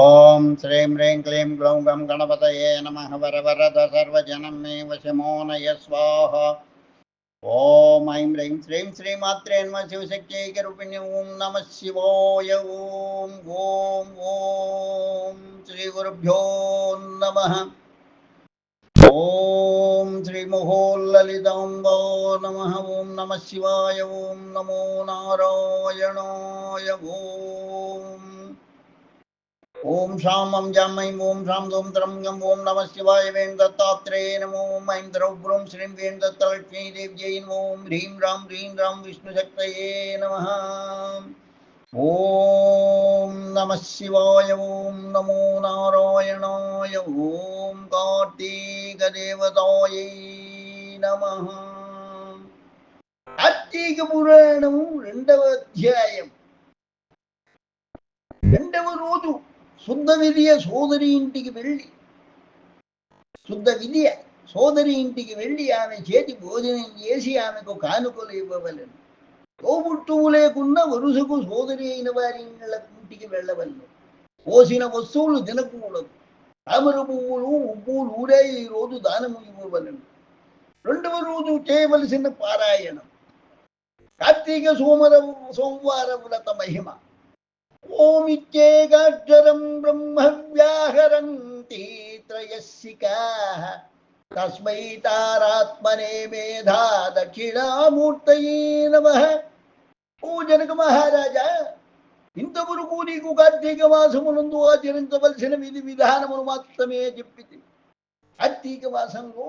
ఓం శ్రీం హ్రీం క్లీం గ్లౌం గం గణపతయే నమ. వరవరద సర్వజనం మే వశమో నయ స్వాహ. ఓం ఐం హ్రీం శ్రీం శ్రీమాత్రే నమ శివశక్త్యైకరూపిణి ఓం నమ శివోయ. ఓం ఓం ఓం శ్రీ గురుభ్యో నమ. ఓం శ్రీ ముహోల్లలితాంబో నమ. ఓం నమ శివాయ. ఓం నమో నారాయణాయ. ఓం ఓం శాం ఐం జాం ఐం ఓం శాం దోం త్రం గం ఓం నమ శివాయ వేం దత్తాత్రేయ నమో ఓం ఐం ద్రౌబ్రం శ్రీం వేం దత్తలక్ష్మీ దేవ్యై నమో ఓం హ్రీం రాం హ్రీం రాం విష్ణుశక్తయే నమ ఓం నమ శివాయ ఓం నమో నారాయణాయ ఓం కార్తీకదేవతాయై నమ కార్తీక పురాణము రెండవ అధ్యాయం. రెండవ రోజు శుద్ధ విలియ సోదరి ఇంటికి వెళ్ళి శుద్ధ విలియ సోదరి ఇంటికి వెళ్ళి ఆమె చేతి భోజనం చేసి ఆమెకు కానుకలు ఇవ్వవలను తోబుట్టువు లేకుండా వరుసకు సోదరి అయిన వారి ఇంటికి వెళ్ళవలను పోసిన వస్తువులు తినకూడదు తామర పువ్వులు ఉప్పు నూరే ఈ రోజు దానము ఇవ్వవలను రెండవ రోజు చేయవలసిన పారాయణం కార్తీక సోమర సోమవార వ్రత మహిమ ఓమిత్యేకాక్షరం బ్రహ్మ వ్యాహరంతి త్రయస్సికాః తస్మై తారాత్మనే మేధా దక్షిణామూర్తయే నమ. ఓ జనక మహారాజా ఇంతవరకు నీకు కార్తీక మాసమునందు ఆచరించవలసిన విధి విధానమును మాత్రమే చెప్పింది కార్తీక మాసంలో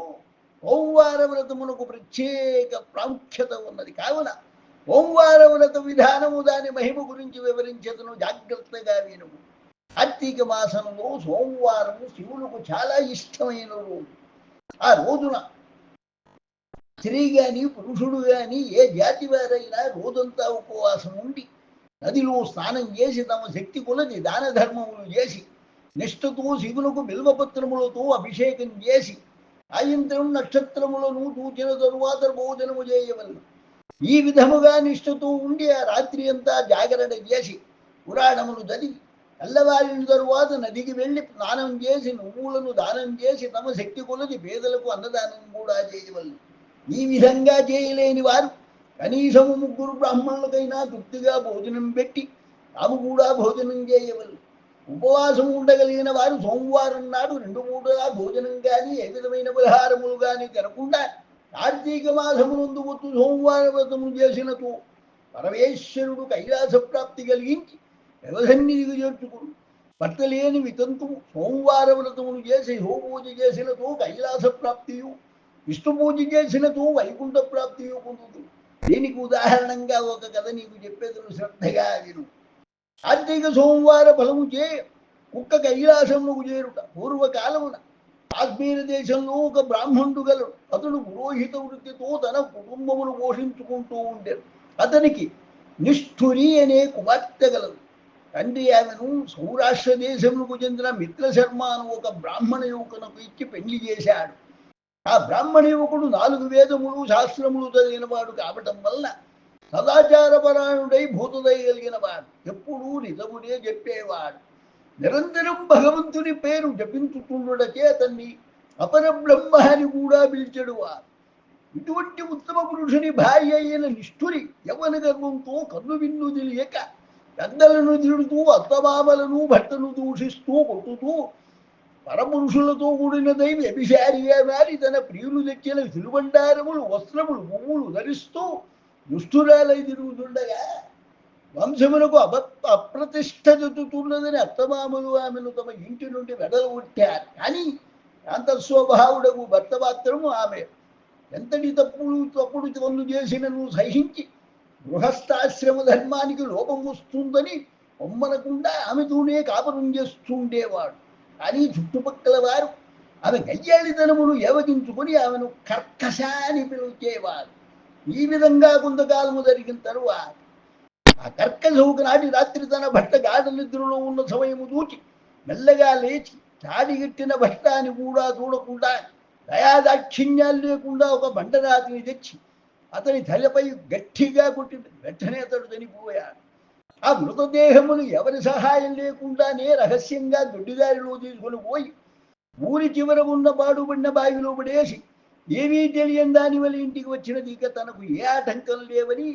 ఓంవార వ్రతమునకు ప్రత్యేక ప్రాముఖ్యత ఉన్నది. కావున ఓంవార విధానము దాని మహిమ గురించి వివరించదును జాగ్రత్తగా విను. కార్తీక మాసంలో సోమవారము శివులకు చాలా ఇష్టమైన రోజు. ఆ రోజున స్త్రీ గాని పురుషుడు గాని ఏ జాతి వారైనా రోజంతా ఉపవాసం ఉండి నదిలో స్నానం చేసి తమ శక్తి కొలది దాన ధర్మములు చేసి నిష్ఠతో శివులకు బిల్వపత్రములతో అభిషేకం చేసి సాయంత్రం నక్షత్రములను చూచిన తరువాత భోజనము చేయవలను. ఈ విధముగా నిష్ఠతో ఉండి ఆ రాత్రి అంతా జాగరణ చేసి పురాణములు చదివి తెల్లవారిన తరువాత నదికి వెళ్ళి స్నానం చేసి నువ్వులను దానం చేసి తమ శక్తి కొలది పేదలకు అన్నదానం కూడా చేయవలను. ఈ విధంగా చేయలేని వారు కనీసము ముగ్గురు బ్రాహ్మణులకైనా తృప్తిగా భోజనం పెట్టి తాము కూడా భోజనం చేయవలను. ఉపవాసం ఉండగలిగిన వారు సోమవారం నాడు రెండు మూడుగా భోజనం కానీ ఏ విధమైన పలహారములు కానీ తినకుండా కార్తీక మాసమునందు వత్తు సోమవార వ్రతము చేసినతో పరమేశ్వరుడు కైలాస ప్రాప్తి కలిగించి వ్యవసన్నిధికి చేర్చుకుడు భర్త లేని వితంతువు సోమవార వ్రతమును చేసి హోపూజ చేసినతో కైలాస ప్రాప్తియు విష్ణు పూజ చేసినతో వైకుంఠ ప్రాప్తియు పొందుతుంది దీనికి ఉదాహరణంగా ఒక కథ నీకు చెప్పేదను శ్రద్ధగా విను. కార్తీక సోమవార ఫలము చే కుక్క కైలాసముకు చేరుట పూర్వకాలమున కాశ్మీర దేశంలో ఒక బ్రాహ్మణుడు గలడు అతడు పురోహిత వృత్తితో తన కుటుంబమును పోషించుకుంటూ ఉండేది అతనికి నిష్ఠురి అనే కుమార్తె గలదు. తండ్రి ఆమెను సౌరాష్ట్ర దేశములకు చెందిన మిత్రశర్మ అను ఒక బ్రాహ్మణ యువకునకు ఇచ్చి పెళ్ళి చేశాడు. ఆ బ్రాహ్మణ యువకుడు నాలుగు వేదములు శాస్త్రములు చదివినవాడు కావటం వల్ల సదాచారపరాయణుడై భూతదయ కలిగిన వాడు. ఎప్పుడూ నిజమునే చెప్పేవాడు. నిరంతరం భగవంతుని పేరు జపించుతుండటచే అతన్ని అపర బ్రహ్మ అని కూడా పిలిచెడు వారు. ఇటువంటి ఉత్తమ పురుషుని భార్య అయిన నిష్ఠురి యవన గర్వంతో కన్ను విన్ను తెలియక పెద్దలను తిడుతూ అత్తమామలను భర్తను దూషిస్తూ కొట్టుతూ పరపురుషులతో కూడిన దైవ అభిషారిగా మారి తన ప్రియులు తెచ్చిన తిరుబండారములు వస్త్రములు పువ్వులు ధరిస్తూ దుష్టురాలై తిరుగుతుండగా వంశములకు అప అప్రతిష్ట జతుతున్నదని అత్తమామలు ఆమెను తమ ఇంటి నుండి వెడలగొట్టారు కానీ అంతఃస్వభావుడకు భర్త మాత్రము ఆమె ఎంతటి తప్పుడు తప్పుడు పనులు చేసినను సహించి గృహస్థాశ్రమ ధర్మానికి లోపం వస్తుందని ఒమ్మనకుండా ఆమెతోనే కాపురం చేస్తుండేవాడు. కానీ చుట్టుపక్కల వారు ఆమె గయ్యాళితనమును ఏవగించుకొని ఆమెను కర్కశాని పిలిచేవారు. ఈ విధంగా కొంతకాలము జరిగిన తరువాత ఆ కర్కశవుకు నాటి రాత్రి తన భర్త గాఢ నిద్రలో ఉన్న సమయము దూచి మెల్లగా లేచి తాడిగట్టిన భర్తాన్ని కూడా చూడకుండా దయాదాక్షిణ్యాలు లేకుండా ఒక బండరాతిని తెచ్చి అతని తలపై గట్టిగా కొట్టింది. వెంటనే అతడు చనిపోయాడు. ఆ మృతదేహమును ఎవరి సహాయం లేకుండానే రహస్యంగా దొడ్డిదారిలో తీసుకొని పోయి ఊరి చివర ఉన్న పాడుబడిన బావిలో పడేసి ఏమీ తెలియని దానివల్ల ఇంటికి వచ్చినది ఇక తనకు ఏ ఆటంకం లేవని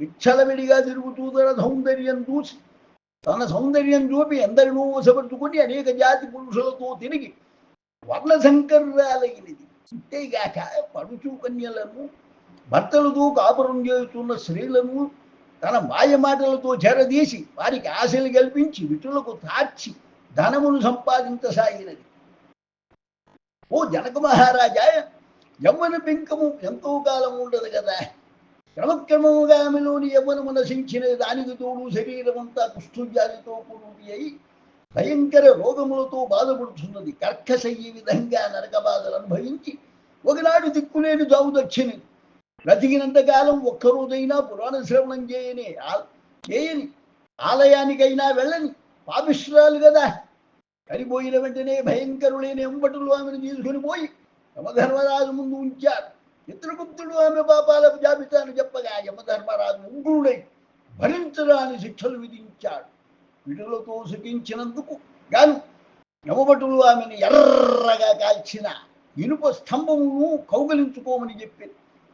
విచ్చలవిడిగా తిరుగుతూ తన సౌందర్యం చూసి తన సౌందర్యం చూపి ఎందరినో వశపరుచుకుని అనేక జాతి పురుషులతో తిరిగి వర్ణ సంకర్రాలైనది అంతేగాక పడుచు కన్యలను భర్తలతో కాపురం చేస్తున్న స్త్రీలను తన మాయ మాటలతో చెరదీసి వారికి ఆశలు కల్పించి విటులకు తార్చి ధనమును సంపాదించసాగినది. ఓ జనక మహారాజా యవ్వన పెంకము ఎంతో కాలం ఉండదు కదా. క్రమక్రమముగా ఆమెలోని యవ్వనము నశించిన దానికి తోడు శరీరం అంతా కుష్ఠువ్యాధితో కూడి అయి భయంకర రోగములతో బాధపడుతున్నది కర్కశ ఈ విధంగా నరక బాధలు అనుభవించి ఒకనాడు దిక్కులేని జావు దక్షిణి. బ్రతికినంత కాలం ఒక్కరోజైనా పురాణ శ్రవణం చేయని చేయని ఆలయానికైనా వెళ్ళని పాపిష్రాలు కదా. చనిపోయిన వెంటనే భయంకరులైన ఎంబటులు ఆమెను తీసుకుని పోయి యమధర్మరాజు ముందు ఉంచారు. చిత్రగుప్తుడు ఆమె పాపాల జాబితాను చెప్పగా యమధర్మరాజు ఉగ్రుడై భరించరాని శిక్షలు విధించాడు. విడులతో సుఖించినందుకు గాను యమభటులు ఆమెను ఎర్రగా కాల్చిన ఇనుప స్తంభమును కౌగలించుకోమని చెప్పి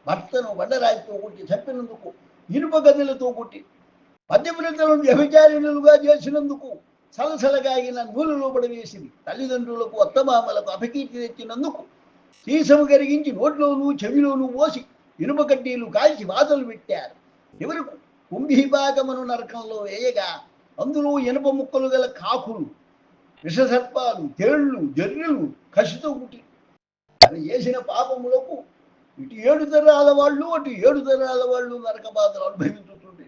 భర్తను బండరాయితో కొట్టి చంపినందుకు ఇనుప గదిలతో కొట్టి పద్యవ్రతలను వ్యభిచారిణులుగా చేసినందుకు సలసలగాగిన నూలులో పడవేసింది తల్లిదండ్రులకు అత్తమామలకు అపకీర్తి తెచ్చినందుకు సీసము కరిగించి నోట్లోనూ చెవిలోనూ పోసి ఇనుప కడ్డీలు కాల్చి వాతలు పెట్టారు. చివరకు కుంభిభాగమును నరకంలో వేయగా అందులో ఇనుప ముక్కలు గల కాకులు విషసర్పాలు తేళ్ళు జర్రులు కసితో పుట్టి అది చేసిన పాపములకు ఇటు ఏడు తరాల వాళ్ళు అటు ఏడు తరాల వాళ్ళు నరక బాధలు అనుభవించుతుండే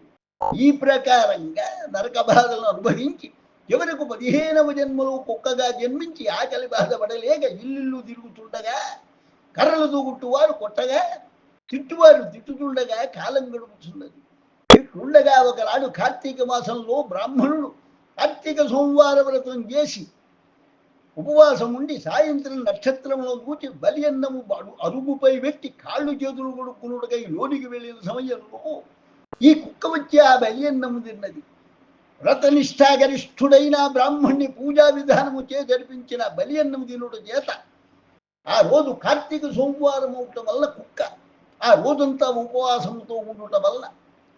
ఈ ప్రకారంగా నరక బాధలను అనుభవించి చివరకు పదిహేనవ జన్మలో కుక్కగా జన్మించి ఆకలి బాధపడలేక ఇల్లు తిరుగుతుండగా కర్రలు దూగుట్టువారు కొట్టగా తిట్టువారు తిట్టుతుండగా కాలం గడుపుతున్నది. ఇట్లుండగా ఒకనాడు కార్తీక మాసంలో బ్రాహ్మణుడు కార్తీక సోమవార వ్రతం చేసి ఉపవాసం ఉండి సాయంత్రం నక్షత్రంలో కూర్చి బలి అన్నము అరుగుపై పెట్టి కాళ్ళు చేతులు కొడుకునుడకై లోనికి వెళ్ళిన సమయంలో ఈ కుక్క వచ్చి ఆ బలి అన్నము తిన్నది. వ్రతనిష్టాగరిష్ఠుడైన బ్రాహ్మణ్ణి పూజా విధానము చే జరిపించిన బలి అన్నము తినుట చేత ఆ రోజు కార్తీక సోమవారం అవటం వల్ల కుక్క ఆ రోజంతా ఉపవాసంతో ఉండటం వల్ల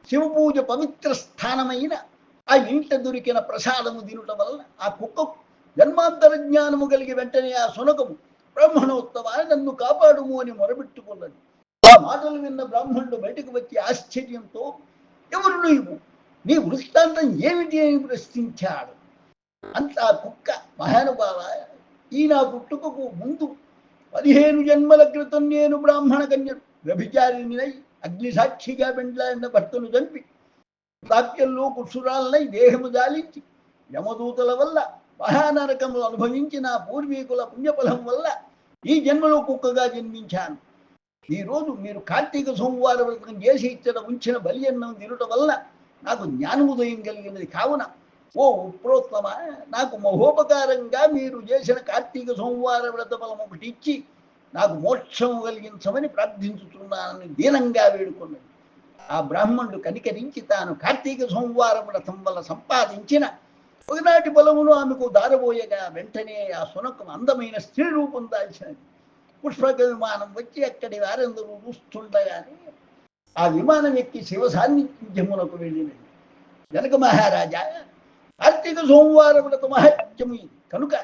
శివపూజ పవిత్ర స్థానమైన ఆ ఇంట దొరికిన ప్రసాదము తినటం వల్ల ఆ కుక్క జన్మాంతర జ్ఞానము కలిగి వెంటనే ఆ సునకము బ్రాహ్మణోత్తమ నన్ను కాపాడుము అని మొరబెట్టుకున్నది ఆ మాటలు విన్న బ్రాహ్మణుడు బయటకు వచ్చి ఆశ్చర్యంతో ఎవరు నువ్వు? నీ వృత్తాంతం ఏమిటి అని ప్రశ్నించాడు. అంత ఆ కుక్క మహానుభావ ఈ నా పుట్టుకకు ముందు పదిహేను జన్మల క్రితం నేను బ్రాహ్మణ కన్య వ్యభిచారిణినై అగ్ని సాక్షిగా పెండ్లాడిన భర్తను చంపి ప్రాప్యంలో కుసురాలనై దేహము జాలించి యమదూతల వల్ల మహానరకములు అనుభవించిన పూర్వీకుల పుణ్యఫలం వల్ల ఈ జన్మలో కుక్కగా జన్మించాను. ఈ రోజు మీరు కార్తీక సోమవారం వ్రతం చేసి ఇచ్చిన ఉంచిన బలి అన్నం తినటం వల్ల నాకు జ్ఞానముదయం కలిగినది కావున ఓ ఉప్రోత్తమ నాకు మహోపకారంగా మీరు చేసిన కార్తీక సోమవార వ్రత ఫలం ఒకటి ఇచ్చి నాకు మోక్షం కలిగించమని ప్రార్థించుతున్నానని దీనంగా వేడుకున్నది ఆ బ్రాహ్మణుడు కనికరించి తాను కార్తీక సోమవార వ్రతం వల్ల సంపాదించిన ఒకనాటి బలమును ఆమెకు దారబోయగా వెంటనే ఆ సునకం అందమైన స్త్రీ రూపం దాల్చినది. పుష్పక విమానం వచ్చి అక్కడి వారందరూ చూస్తుండగానే ఆ విమానం ఎక్కి శివ సాన్నిధ్యమునకు వెళ్ళినది. జనక మహారాజా కార్తీక సోమవారములకు మహత్యము ఇది. కనుక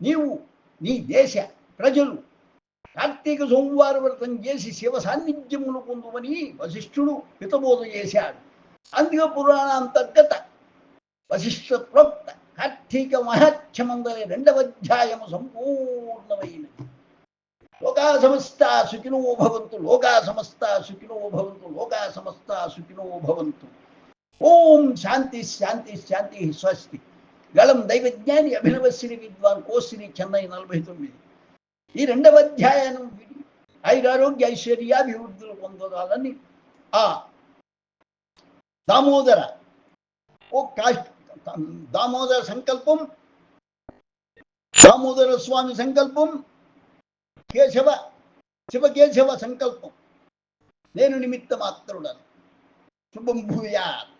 నీవు నీ దేశ ప్రజలు కార్తీక సోమవార వ్రతం చేసి శివ సాన్నిధ్యమును పొందుమని వశిష్ఠుడు హితబోధ చేశాడు. అందుకే పురాణాంతర్గత వశిష్ఠ ప్రోక్త కార్తీక మహత్యమందరి రెండవ అధ్యాయము సంపూర్ణమైనది. లోకా సమస్త సుఖినో భవంతు లోకా సమస్త సుఖినో భవంతు లోకా సమస్త సుఖినో భవంతు. ఓం శాంతి శాంతి శాంతి స్వస్తి. గళం దైవజ్ఞాని అభినవ శ్రీ విద్వాన్ కోశ్రీ చెన్నై నలభై తొమ్మిది. ఈ రెండవ అధ్యాయం విని ఐరారోగ్య ఐశ్వర్యాభివృద్ధులు పొందాలని ఆ దామోదర ఓ కాష్ట దామోదర సంకల్పం దామోదర స్వామి సంకల్పం కేశవ శివకేశవ సంకల్పం. నేను నిమిత్త మాత్రుడను శుభం భూయాత్.